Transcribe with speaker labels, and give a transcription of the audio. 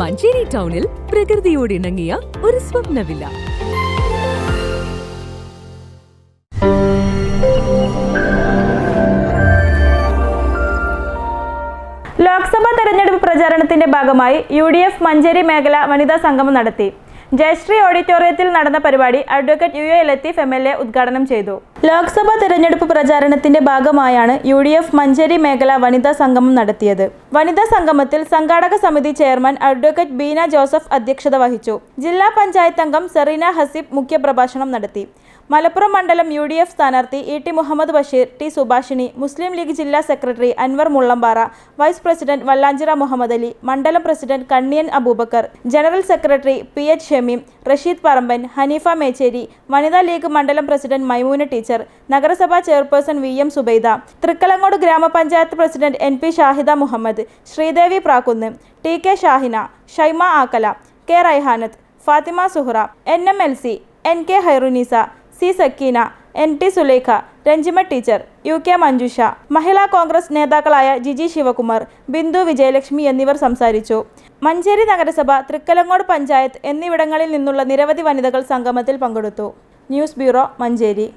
Speaker 1: മഞ്ചേരി ടൗണിൽ പ്രകൃതിയോട് ഇണങ്ങിയ ഒരു സ്വപ്ന വില്ല
Speaker 2: ലോക്സഭാ തെരഞ്ഞെടുപ്പ് പ്രചാരണത്തിന്റെ ഭാഗമായി യു ഡി എഫ് മഞ്ചേരി മേഖല വനിതാ സംഗമം നടത്തി. ജയശ്രീ ഓഡിറ്റോറിയത്തിൽ നടന്ന പരിപാടി advocate U A Latheef M L A ഉദ്ഘാടനം ചെയ്തു. ലോക്സഭാ തെരഞ്ഞെടുപ്പ് പ്രചാരണത്തിന്റെ ഭാഗമായാണ് യു ഡി എഫ് മഞ്ചേരി മേഖല വനിതാ സംഗമം നടത്തിയത്. വനിതാ സംഗമത്തിൽ സംഘാടക സമിതി ചെയർമാൻ അഡ്വക്കേറ്റ് ബീന ജോസഫ് അധ്യക്ഷത വഹിച്ചു. ജില്ലാ പഞ്ചായത്ത് അംഗം സെറീന ഹസീബ് മുഖ്യപ്രഭാഷണം നടത്തി. മലപ്പുറം മണ്ഡലം യു ഡി എഫ് സ്ഥാനാർത്ഥി E T Muhammad Basheer T Subhashini Muslim League ജില്ലാ secretary Anwar Mullampara vice president Vallanchira Muhammad Ali മണ്ഡലം president Kanniyan Abubacker general secretary P H Shameem Rasheed Paramban Haneefa Mecheri Vanitha League മണ്ഡലം president Maimoona teacher നഗരസഭാ chairperson V M Subaida Thrikkalangode ഗ്രാമപഞ്ചായത്ത് president N P Shahida Muhammad Sreedevi Prakkunnu T K Shahina Shaima Akkala K Raihanath Fathima Suhra N M L C N K Hairunneesa C Sakeena N T Sulekha Ranjima teacher U K Manjusha Mahila Congress നേതാക്കളായ ജിജി ശിവകുമാർ ബിന്ദു വിജയലക്ഷ്മി എന്നിവർ സംസാരിച്ചു. മഞ്ചേരി നഗരസഭ തൃക്കലങ്ങോട് പഞ്ചായത്ത് എന്നിവിടങ്ങളിൽ നിന്നുള്ള നിരവധി വനിതകൾ സംഗമത്തിൽ പങ്കെടുത്തു. News bureau Manjeri.